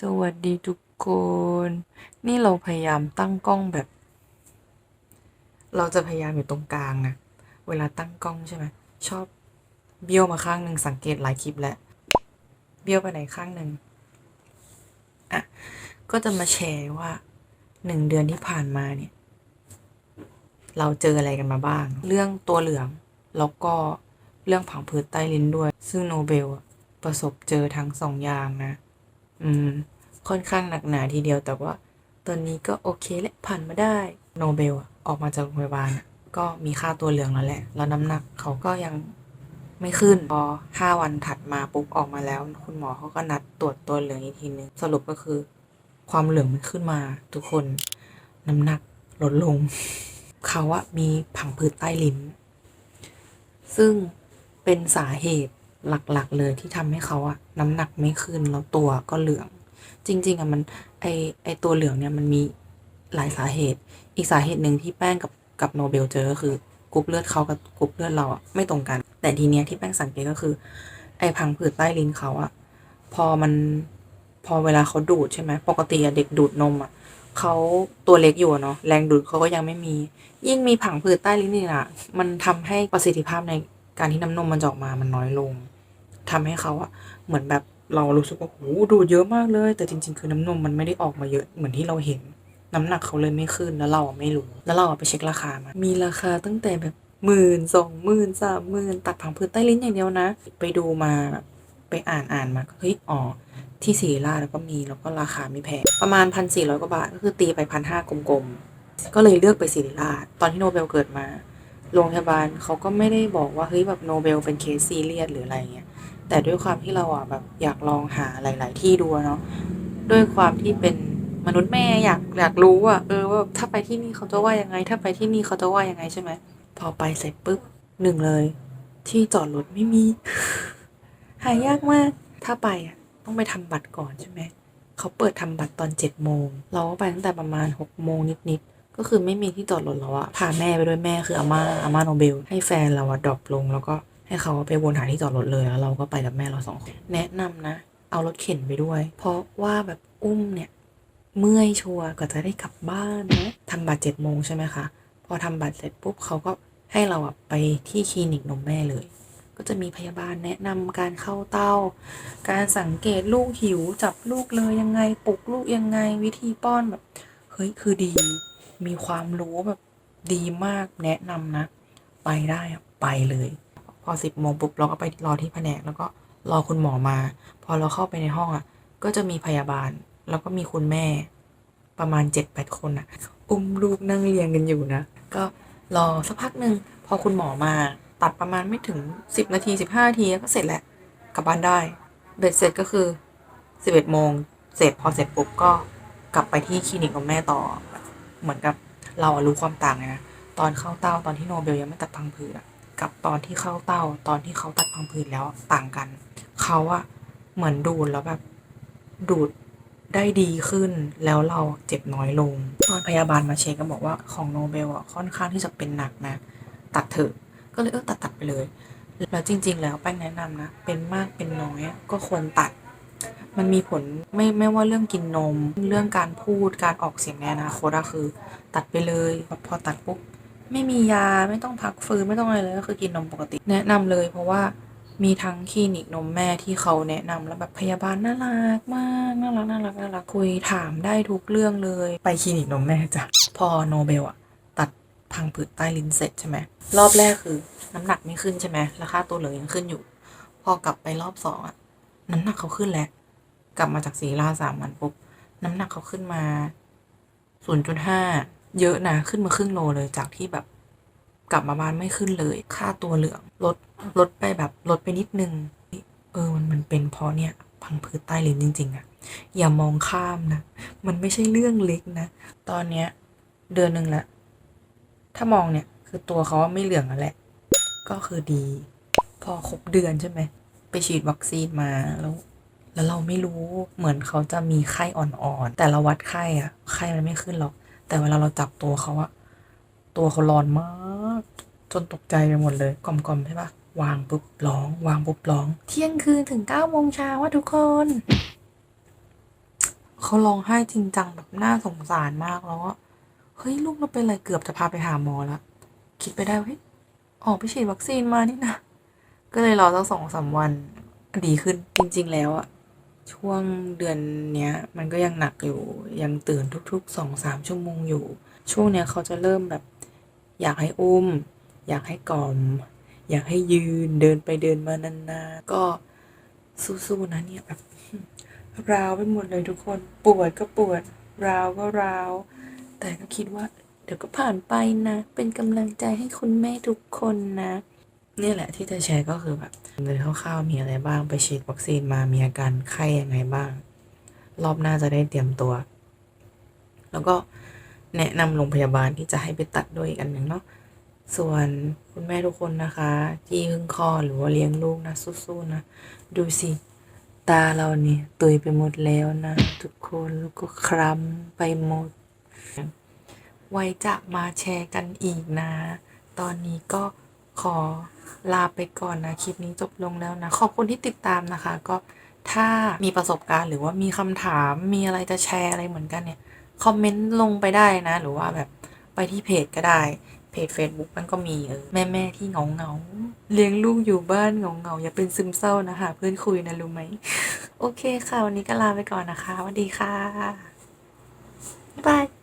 สวัสดีทุกคน นี่เราพยายามตั้งกล้องแบบ เราจะพยายามอยู่ตรงกลางนะเวลาตั้งกล้องใช่ไหมชอบเบี้ยวมาข้างหนึ่งสังเกตหลายคลิปแล้ว เบี้ยวไปไหนข้างหนึ่งอะก็จะมาแชร์ว่าหนึ่งเดือนที่ผ่านมาเนี่ย เราเจออะไรกันมาบ้าง เรื่องตัวเหลือง แล้วก็เรื่องผังผืดใต้ลิ้นด้วย ซึ่งโนเบลอะประสบเจอทั้งสองอย่างนะ อืม ค่อนข้างหนักหนาทีเดียว แต่ว่า ตอนนี้ก็โอเคและ ผ่านมาได้ โนเบลออกมาจากโรงพยาบาล ก็มีค่าตัวเหลืองแล้วแหละ แล้วน้ำหนักเขาก็ยังไม่ขึ้น พอห้าวันถัดมาปุ๊บออกมาแล้ว คุณหมอเขาก็นัดตรวจตัวเหลืองอีกทีนึง สรุปก็คือ ความเหลืองมันขึ้นมา ทุกคน น้ำหนักลดลง เขาอะมีผังผืดใต้ลิ้น ซึ่งเป็นสาเหตุ หลักๆ เลยที่ทำให้เขาอะน้ำหนักไม่ขึ้นแล้วตัวก็เหลือง จริง ๆอะมันไอไอตัวเหลืองเนี่ยมันมีหลายสาเหตุ อีกสาเหตุหนึ่งที่แป้งกับกับโนเบลเจอก็คือกรุ๊ปเลือดเขากับกรุ๊ปเลือดเราอะไม่ตรงกัน แต่ทีเนี้ยที่แป้งสังเกตก็คือ ไอพังผืดใต้ลิ้นเขาอะพอมันพอเวลาเขาดูดใช่ไหมปกติอะเด็กดูดนมอะเขาตัวเล็กอยู่เนาะแรงดูดเขาก็ยังไม่มี ยิ่งมีผังผืดใต้ลิ้นนี่นะมันทำให้ประสิทธิภาพในการที่น้ำนมมันจะออกมามันน้อยลง ทำให้เขาอะเหมือนแบบเรารู้สึกว่าโหดูดเยอะมากเลย แต่จริง ๆ คือน้ำนมมันไม่ได้ออกมาเยอะเหมือนที่เราเห็น น้ำหนักเขาเลยไม่ขึ้นแล้วเราอะไม่รู้ แล้วเราอะไปเช็คราคามามีราคาตั้งแต่แบบหมื่นสองหมื่นสามหมื่นตัดผังผืดใต้ลิ้นอย่างเดียวนะ ไปดูมาไปอ่านอ่านมาเฮ้ยอ๋อที่ศรีราแล้วก็มีแล้วก็ราคาไม่แพงประมาณพันสี่ร้อยกว่าบาทก็คือตีไปพันห้ากลมๆก็เลยเลือกไปศิริราชตอนที่โนเบลเกิดมาโรงพยาบาลเขาก็ไม่ได้บอกว่าเฮ้ยแบบโนเบลเป็นเคสซีเรียสหรืออะไรเงี้ย แต่ด้วยความที่เราอะแบบอยากลองหาหลาย ๆ ที่ดูเนาะด้วยความที่เป็นมนุษย์แม่อยากอยากรู้อะเออว่าถ้าไปที่นี่เขาจะว่ายังไง ถ้าไปที่นี่เขาจะว่ายังไงใช่ไหมพอไปเสร็จปุ๊บหนึ่งเลย ที่จอดรถไม่มี หายากมาก ถ้าไปอะต้องไปทำบัตรก่อนใช่ไหมเขาเปิดทำบัตรตอนเจ็ดโมงเราก็ไปตั้งแต่ประมาณหกโมงนิดๆก็คือไม่มีที่จอดรถแล้วอะพาแม่ไปด้วยแม่คืออาม่าอาม่าโนเบล ให้แฟนเราอะดรอปลงแล้วก็ ให้เขาไปวนหาที่จอดรถเลยแล้วเราก็ไปกับแม่เราสองคนแนะนำนะ เอารถเข็นไปด้วย เพราะว่าแบบอุ้มเนี่ย เมื่อยชัวร์ก็จะได้กลับบ้านนะทำบัตรเจ็ดโมงใช่ไหมคะพอทำบัตรเสร็จปุ๊บเขาก็ให้เราอะไปที่คลินิกนมแม่เลย ก็จะมีพยาบาลแนะนำการเข้าเต้า การสังเกตลูกหิวจับลูกเลยยังไงปลุกลูกยังไงวิธีป้อนแบบเฮ้ยคือดี มีความรู้แบบดีมากแนะนำนะ ไปได้อะไปเลย พอสิบโมงปุ๊บเราก็ไปรอที่แผนก แล้วก็รอคุณหมอมา พอเราเข้าไปในห้องอะ ก็จะมีพยาบาล แล้วก็มีคุณแม่ประมาณเจ็ดแปดคนอะ อุ้มลูกนั่งเรียงกันอยู่นะ ก็รอสักพักหนึ่งพอคุณหมอมาตัดประมาณไม่ถึงสิบนาทีสิบห้านาทีก็เสร็จแหละกลับบ้านได้ เบ็ดเสร็จก็คือสิบเอ็ดโมงเสร็จพอเสร็จปุ๊บก็กลับไปที่คลินิกของแม่ต่อ เหมือนกับเราอะรู้ความต่างเลยนะ ตอนเข้าเต้าตอนที่โนเบลยังไม่ตัดพังผืดอะ กับตอนที่เข้าเต้าตอนที่เขาตัดพังผืดแล้วต่างกัน เขาอะเหมือนดูดแล้วแบบดูดได้ดีขึ้นแล้วเราเจ็บน้อยลง ตอนพยาบาลมาเช็คก็บอกว่าของโนเบลอะค่อนข้างที่จะเป็นหนักนะ ตัดเถอะก็เลยเออตัดตัดไปเลย แล้วจริง ๆ แล้วแป้งแนะนำนะ เป็นมากเป็นน้อยก็ควรตัด มันมีผลไม่ไม่ว่าเรื่องกินนม เรื่องการพูดการออกเสียงในอนาคตอะคือ ตัดไปเลยพอตัดปุ๊บ ไม่มียาไม่ต้องพักฟื้นไม่ต้องอะไรเลยก็คือกินนมปกติ แนะนำเลยเพราะว่ามีทั้งคลินิกนมแม่ที่เขาแนะนำแล้วแบบพยาบาลน่ารักมากน่ารักน่ารักน่ารักคุยถามได้ทุกเรื่องเลย ไปคลินิกนมแม่จ้ะพอโนเบลอะตัดพังผืดใต้ลิ้นเสร็จใช่ไหมรอบแรกคือ น้ำหนักไม่ขึ้นใช่ไหมราคาตัวเหลืองยังขึ้นอยู่ พอกลับไปรอบสองอะน้ำหนักเขาขึ้นแล้วกลับมาจากสีราสามวันปุ๊บน้ำหนักเขาขึ้นมา 0.5 เยอะนะขึ้นมาครึ่งโลเลยจากที่แบบกลับมาบ้านไม่ขึ้นเลย ค่าตัวเหลืองลดลดไปแบบลดไปนิดนึง เออมันมันเป็นเพราะเนี่ย พังผืดใต้ลิ้นจริง ๆอะอย่ามองข้ามนะ มันไม่ใช่เรื่องเล็กนะ ตอนเนี้ย เดือนหนึ่งละถ้ามองเนี่ย คือตัวเขาไม่เหลืองแล้วแหละ ก็คือดี พอครบเดือนใช่ไหม ไปฉีดวัคซีนมาแล้วแล้วเราไม่รู้เหมือนเขาจะมีไข้อ่อนๆ แต่เราวัดไข้อะไข้มันไม่ขึ้นหรอก แต่เวลาเราจับตัวเขาอะตัวเขาร้อนมาก จนตกใจไปหมดเลยกล่อมๆใช่ปะวางปุ๊บร้อง วางปุ๊บร้อง เที่ยงคืนถึงเก้าโมงเช้าว่าทุกคน เขาร้องไห้จริงจังแบบน่าสงสารมากแล้วอะเฮ้ยลูกเราเป็นอะไรเกือบจะพาไปหาหมอแล้วคิดไปได้ว่าเฮ้ยออกไปฉีดวัคซีนมานี่นะก็เลยรอสักสองสามวันดีขึ้นจริง ๆ แล้วอะ ช่วงเดือนเนี้ย มันก็ยังหนักอยู่ ยังตื่นทุกๆสองสามชั่วโมงอยู่ ช่วงเนี้ยเขาจะเริ่มแบบ อยากให้อุ้ม อยากให้กล่อม อยากให้ยืนเดินไปเดินมานานๆก็สู้ๆนะเนี่ยแบบราวไปหมดเลยทุกคนปวดก็ปวดราวก็ราว แต่ก็คิดว่า เดี๋ยวก็ผ่านไปนะ เป็นกำลังใจให้คุณแม่ทุกคนนะเนี่ยแหละที่จะแชร์ก็คือแบบ โดยคร่าวๆมีอะไรบ้างไปฉีดวัคซีนมามีอาการไข้ยังไงบ้าง รอบหน้าจะได้เตรียมตัว แล้วก็แนะนำโรงพยาบาลที่จะให้ไปตัดด้วยอีกอันหนึ่งเนาะส่วนคุณแม่ทุกคนนะคะ ที่เพิ่งคลอดหรือว่าเลี้ยงลูกนะสู้ๆนะดูสิตาเราเนี่ยตุยไปหมดแล้วนะ ทุกคนแล้วก็คล้ำไปหมด ไว้จะมาแชร์กันอีกนะ ตอนนี้ก็ขอ ลาไปก่อนนะ คลิปนี้จบลงแล้วนะ ขอบคุณที่ติดตามนะคะ ก็ถ้ามีประสบการณ์หรือว่ามีคำถามมีอะไรจะแชร์อะไรเหมือนกันเนี่ย คอมเมนต์ลงไปได้นะ หรือว่าแบบไปที่เพจก็ได้ เพจ Facebook มันก็มีเออแม่แม่ที่เงาเงาเลี้ยงลูกอยู่บ้านเงาเงาอย่าเป็นซึมเศร้านะคะ เพื่อนคุยนะรู้ไหม โอเคค่ะ วันนี้ก็ลาไปก่อนนะคะสวัสดีค่ะ บ๊ายบาย